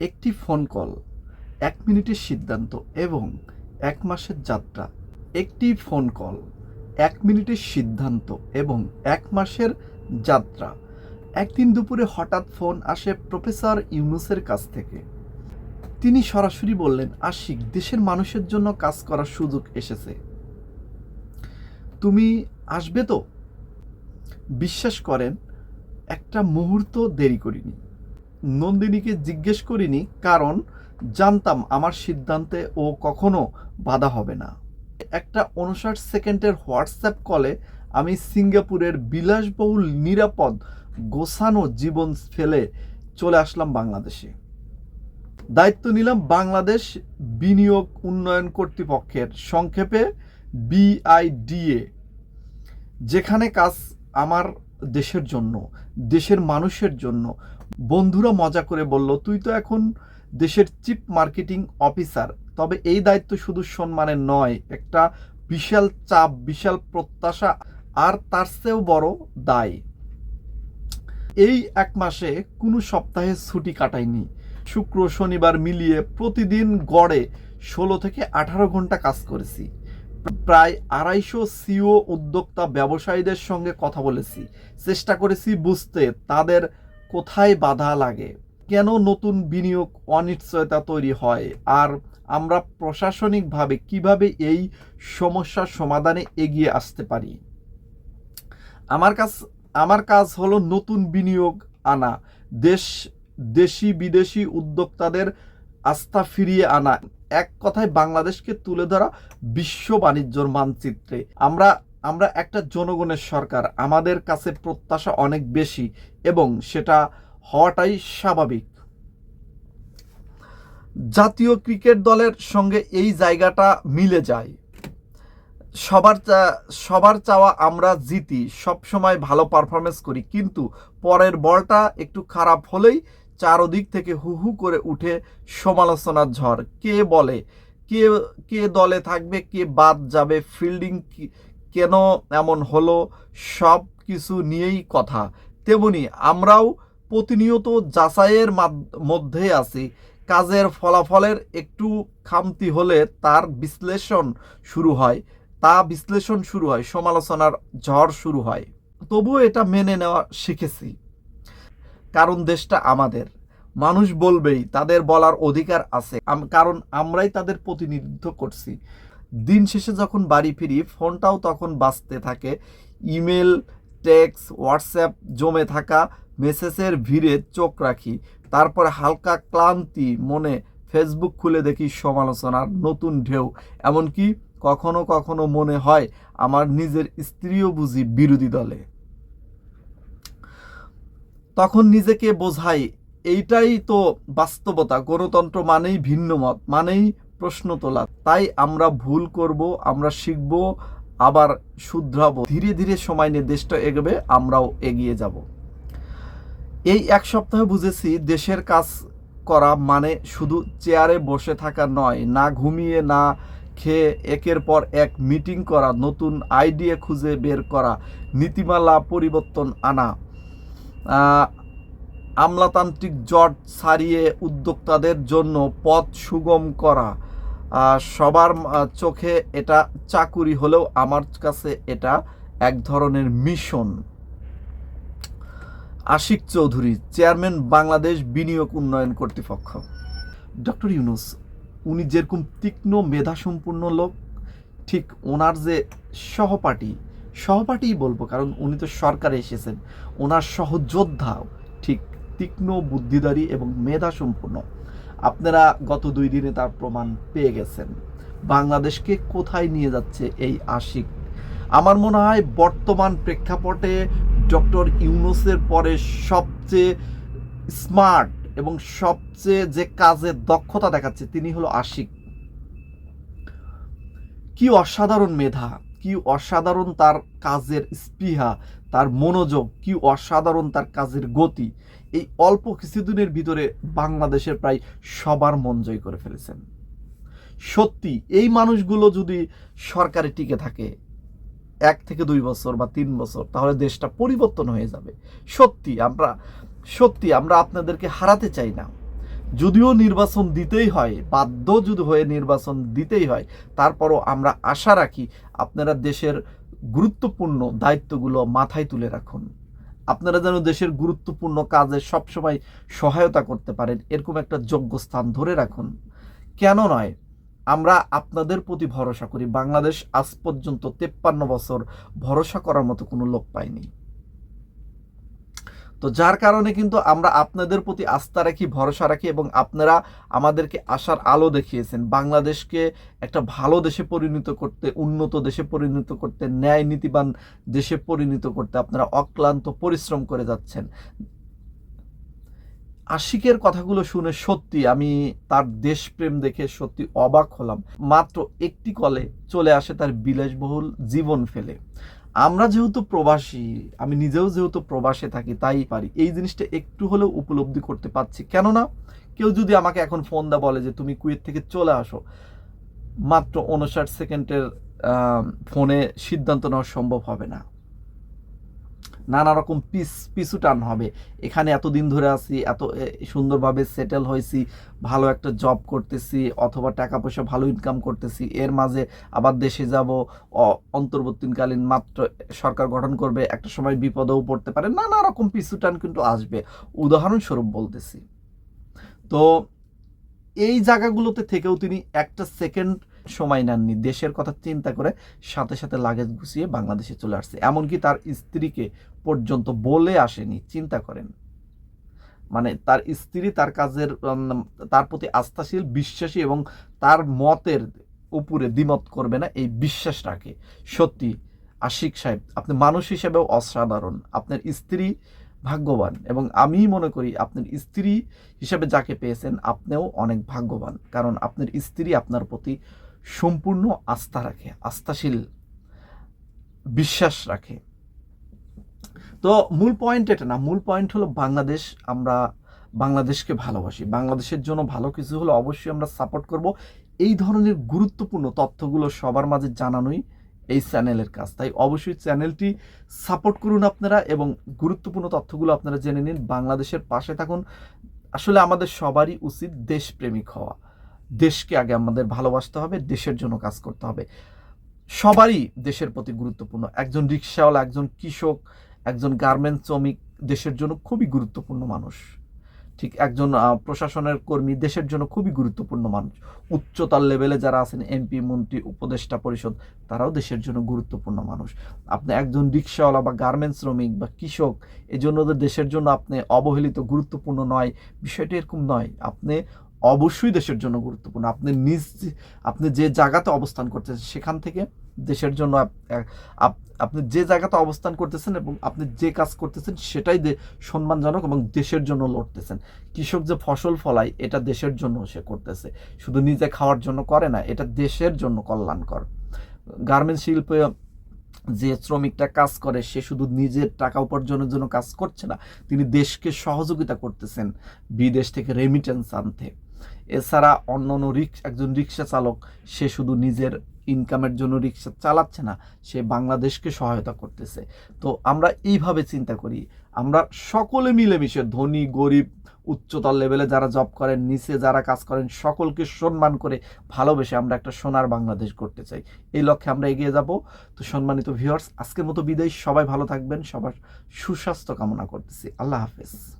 একটি phone call এক মিনিটের সিদ্ধান্ত এবং এক মাসের যাত্রা। একটি ফোন কল এক মিনিটের সিদ্ধান্ত এবং এক মাসের যাত্রা। একদিন দুপুরে হঠাৎ ফোন আসে প্রফেসর ইউনুসের কাছ থেকে। তিনি সরাসরি বললেন, আশিক, দেশের মানুষের জন্য কাজ করার সুযোগ এসেছে। তুমি আসবে তো? বিশ্বাস করেন, একটা মুহূর্ত দেরি করিনি। নন্দিনীকে জিজ্ঞেস করিনি, কারণ জানতাম আমার সিদ্ধান্তে ও কখনো বাধা হবে না। একটা উনষাট সেকেন্ডের হোয়াটসঅ্যাপ কলে আমি সিঙ্গাপুরের বিলাসবহুল, নিরাপদ, গোছানো জীবন ফেলে চলে আসলাম বাংলাদেশে। দায়িত্ব নিলাম বাংলাদেশ বিনিয়োগ উন্নয়ন কর্তৃপক্ষের সংক্ষেপে বিআইডিএ, যেখানে কাজ আমার দেশের জন্য, দেশের মানুষের জন্য বন্ধুরা মজা করে বলল, তুই তো এখন দেশের চিফ মার্কেটিং অফিসার। তবে এই দায়িত্ব শুধু সম্মানের নয়, একটা বিশাল চাপ, বিশাল প্রত্যাশা, আর তার চেয়েও বড় দায়। এই এক মাসে কোনো সপ্তাহে ছুটি কাটাইনি। শুক্র শনিবার মিলিয়ে প্রতিদিন গড়ে ষোলো থেকে আঠারো ঘণ্টা কাজ করেছি। প্রায় আড়াইশো সিও উদ্যোক্তা ব্যবসায়ীদের সঙ্গে কথা বলেছি। চেষ্টা করেছি বুঝতে, তাদের কোথায় বাধা লাগে? কেন নতুন বিনিয়োগ অনিশ্চয়তা তৈরি হয়? আর আমরা প্রশাসনিকভাবে কীভাবে এই সমস্যার সমাধানে এগিয়ে আসতে পারি? আমার কাজ আমার কাজ হলো নতুন বিনিয়োগ আনা, দেশ, দেশি বিদেশি উদ্যোক্তাদের আস্থা ফিরিয়ে আনা। এক কথায় বাংলাদেশকে তুলে ধরা বিশ্ব বাণিজ্যর মানচিত্রে। আমরা আমরা একটা জনগণের সরকার, আমাদের কাছে প্রত্যাশা অনেক বেশি এবং সেটা হওয়াটাই স্বাভাবিক। জাতীয় ক্রিকেট দলের সঙ্গে এই জায়গাটা মিলে যায়। সবার সবার চাওয়া আমরা জিতি সব সময় ভালো পারফরমেন্স করি, কিন্তু পরের বলটা একটু খারাপ হলেই চারদিক থেকে হু হু করে উঠে সমালোচনার ঝড়। কে বলে? কে কে দলে থাকবে, কে বাদ যাবে? ফিল্ডিং কেন এমন হলো, সব কিছু নিয়েই কথা। তেমনি আমরাও প্রতিনিয়ত যাচাইয়ের মধ্যে আছি। কাজের ফলাফলের একটু খামতি হলে তার বিশ্লেষণ শুরু হয়। তা বিশ্লেষণ শুরু হয়, সমালোচনার ঝড় শুরু হয়। তবুও এটা মেনে নেওয়া শিখেছি। কারণ দেশটা আমাদের। মানুষ বলবেই, তাদের বলার অধিকার আছে। কারণ আমরাই তাদের প্রতিনিধিত্ব করছি। দিন শেষে যখন বাড়ি ফিরি, ফোনটাও তখন বাঁচতে থাকে। ইমেল টেক্স হোয়াটসঅ্যাপ জমে থাকা মেসেজের ভিড়ে চোখ রাখি। তারপর হালকা ক্লান্তি মনে ফেসবুক খুলে দেখি সমালোচনার নতুন ঢেউ। এমনকি কখনো কখনো মনে হয় আমার নিজের স্ত্রীও বুঝি বিরোধী দলে। তখন নিজেকে বোঝাই, এইটাই তো বাস্তবতা। গণতন্ত্র মানেই ভিন্ন মত মানেই প্রশ্ন তোলা। তাই আমরা ভুল করব, আমরা শিখব, আবার শুধরাবো। ধীরে ধীরে সময় নিয়ে দেশটা এগোবে, আমরাও এগিয়ে যাব। এই এক সপ্তাহে বুঝেছি, দেশের কাজ করা মানে শুধু চেয়ারে বসে থাকা নয়, না ঘুমিয়ে, না খেয়ে একের পর এক মিটিং করা, নতুন আইডিয়া খুঁজে বের করা, নীতিমালা পরিবর্তন আনা আমলাতান্ত্রিক জট ছাড়িয়ে উদ্যোক্তাদের জন্য পথ সুগম করা সবার চোখে এটা চাকুরি হলেও আমার কাছে এটা এক ধরনের মিশন। আশিক চৌধুরী, চেয়ারম্যান বাংলাদেশ বিনিয়োগ উন্নয়ন কর্তৃপক্ষ। ডক্টর ইউনুস, উনি যেরকম তীক্ষ্ণ মেধাসম্পন্ন লোক, ঠিক ওনার যে সহপাঠী, সহপাঠীই বলব, কারণ উনি তো সরকারে এসেছেন, ওনার সহযোদ্ধা, ঠিক তীক্ষ্ণ বুদ্ধিদারী এবং মেধাসম্পন্ন। আপনারা গত দুই দিনে তার প্রমাণ পেয়ে গেছেন। বাংলাদেশকে কোথায় নিয়ে যাচ্ছে এই আশিক? আমার মনে হয় বর্তমান প্রেক্ষাপটে ডক্টর ইউনুসের পরে সবচেয়ে স্মার্ট এবং সবচেয়ে যে কাজে দক্ষতা দেখাচ্ছে তিনি হলো আশিক। কি অসাধারণ মেধা, কি অসাধারণ তার কাজের স্পৃহা, তার মনোযোগ, কি অসাধারণ তার কাজের গতি এই অল্প কিছুদিনের ভিতরে বাংলাদেশের প্রায় সবার মন জয় করে ফেলেছেন। সত্যি, এই মানুষগুলো যদি সরকারে টিকে থাকে এক থেকে দুই বছর বা তিন বছর, তাহলে দেশটা পরিবর্তন হয়ে যাবে। সত্যি, আমরা সত্যি, আমরা আপনাদেরকে হারাতে চাই না। যদিও নির্বাচন দিতেই হয়, বাধ্য যদি হয়ে নির্বাচন দিতেই হয়, তারপরও আমরা আশা রাখি আপনারা দেশের গুরুত্বপূর্ণ দায়িত্বগুলো মাথায় তুলে রাখুন। আপনারা যেন দেশের গুরুত্বপূর্ণ কাজে সবসময় সহায়তা করতে পারেন, এরকম একটা যোগ্য স্থান ধরে রাখুন। কেন নয়? আমরা আপনাদের প্রতি ভরসা করি। বাংলাদেশ আজ পর্যন্ত তেপ্পান্ন বছর ভরসা করার মতো কোনো লোক পায়নি তো যার কারণে কিন্তু আমরা আপনাদের প্রতি আস্থা রাখি, ভরসা রাখি এবং আপনারা আমাদেরকে আশার আলো দেখিয়েছেন। বাংলাদেশকে একটা ভালো দেশে পরিণত করতে, উন্নত দেশে পরিণত করতে ন্যায় নীতিবান দেশে পরিণত করতে আপনারা অক্লান্ত পরিশ্রম করে যাচ্ছেন। আশিকের কথাগুলো শুনে সত্যি আমি তার দেশপ্রেম দেখে সত্যি অবাক হলাম। মাত্র একটি কলে চলে আসে তার বিলাসবহুল জীবন ফেলে। আমরা যেহেতু প্রবাসী, আমি নিজেও যেহেতু প্রবাসে থাকি, তাই পারি। এই জিনিসটা একটু হলেও উপলব্ধি করতে পারছি। কেননা, কেউ যদি আমাকে এখন ফোন দা বলে যে, তুমি কুয়েত থেকে চলে আসো। মাত্র উনষাট সেকেন্ডের ফোনে সিদ্ধান্ত নেওয়া সম্ভব হবে না। নানা রকম পিস পিছু টান হবে। এখানে এতদিন ধরে আছি, এত সুন্দরভাবে সেটেল হয়েছি, ভালো একটা জব করতেছি, অথবা টাকা পয়সা ভালো ইনকাম করতেছি। এর মাঝে আবার দেশে যাব অন্তর্বর্তীকালীন মাত্র সরকার গঠন করবে, একটা সময় বিপদেও পড়তে পারে, নানা রকম পিছু টান কিন্তু আসবে। উদাহরণস্বরূপ বলতেছি। তো এই জায়গাগুলোতে থেকেও তিনি একটা সেকেন্ড সময় নেননি। দেশের কথা চিন্তা করে সাথে সাথে লাগেজ গুছিয়ে বাংলাদেশে চলে আসছে। এমনকি তার স্ত্রীকে পর্যন্ত বলে আসেনি, চিন্তা করেন। মানে তার স্ত্রী তার কাজের তার প্রতি আস্থাশীল, বিশ্বাসী এবং তার মতের উপরে দ্বিমত করবে না, এই বিশ্বাস রাখে। সত্যি, আশিক সাহেব, আপনি মানুষ হিসেবেও অসাধারণ। আপনার স্ত্রী ভাগ্যবান এবং আমি মনে করি আপনার স্ত্রী হিসেবে যাকে পেয়েছেন, আপনিও অনেক ভাগ্যবান। কারণ আপনার স্ত্রী আপনার প্রতি সম্পূর্ণ আস্থা রাখে, আস্থাশীল বিশ্বাস রাখে। তো মূল পয়েন্ট এটা না, মূল পয়েন্ট হলো বাংলাদেশ, আমরা বাংলাদেশকে ভালোবাসি। বাংলাদেশের জন্য ভালো কিছু হলে অবশ্যই আমরা সাপোর্ট করব। এই ধরনের গুরুত্বপূর্ণ তথ্যগুলো সবার মাঝে জানানোই এই চ্যানেলের কাজ। তাই অবশ্যই চ্যানেলটি সাপোর্ট করুন আপনারা এবং গুরুত্বপূর্ণ তথ্যগুলো আপনারা জেনে নিন। বাংলাদেশের পাশে থাকুন। আসলে আমাদের সবারই উচিত দেশপ্রেমিক হওয়া। দেশকে আগে আমাদের ভালোবাসতে হবে, দেশের জন্য কাজ করতে হবে। সবারই দেশের প্রতি গুরুত্বপূর্ণ। একজন রিক্সাওয়ালা, একজন কৃষক, একজন গার্মেন্টস শ্রমিক দেশের জন্য খুবই গুরুত্বপূর্ণ মানুষ। ঠিক একজন প্রশাসনের কর্মী দেশের জন্য খুবই গুরুত্বপূর্ণ মানুষ। উচ্চতার লেভেলে যারা আছেন, এমপি, মন্ত্রী, উপদেষ্টা পরিষদ, তারাও দেশের জন্য গুরুত্বপূর্ণ মানুষ। আপনি একজন রিক্সাওয়ালা বা গার্মেন্টস শ্রমিক বা কৃষক এই জন্য দেশের জন্য আপনি অবহেলিত, গুরুত্বপূর্ণ নয়। বিষয়টি এরকম নয়। আপনি অবশ্যই দেশের জন্য গুরুত্বপূর্ণ। আপনি নিজ, আপনি যে জায়গাতে অবস্থান করতেছেন, সেখান থেকে দেশের জন্য আপ- আপ- আপনি যে জায়গাতে অবস্থান করতেছেন এবং আপনি যে কাজ করতেছেন, সেটাই সম্মানজনক এবং দেশের জন্য লড়তেছেন। কৃষক যে ফসল ফলায়, এটা দেশের জন্য সে করতেছে। শুধু নিজে খাওয়ার জন্য করে না, এটা দেশের জন্য কল্যাণকর। গার্মেন্টস শিল্পে যে শ্রমিকটা কাজ করে, সে শুধু নিজের টাকা উপার্জনের জন্য কাজ করছে না, তিনি দেশকে সহযোগিতা করতেছেন। বিদেশ থেকে রেমিটেন্স আনতে। এছাড়া অন্য অন্য রিক্স, একজন রিক্সা চালক, সে শুধু নিজের ইনকামের জন্য রিক্সা চালাচ্ছে না, সে বাংলাদেশকে সহায়তা করতেছে। তো আমরা এইভাবে চিন্তা করি। আমরা সকলে মিলেমিশে ধনী, গরিব, উচ্চতর লেভেলে যারা জব করেন, নিচে যারা কাজ করেন, সকলকে সম্মান করে ভালোবেসে আমরা একটা সোনার বাংলাদেশ করতে চাই। এই লক্ষ্যে আমরা এগিয়ে যাব। তো সম্মানিত ভিউয়ার্স আজকের মতো বিদায়। সবাই ভালো থাকবেন। সবার সুস্বাস্থ্য কামনা করতেছি। আল্লাহ হাফেজ।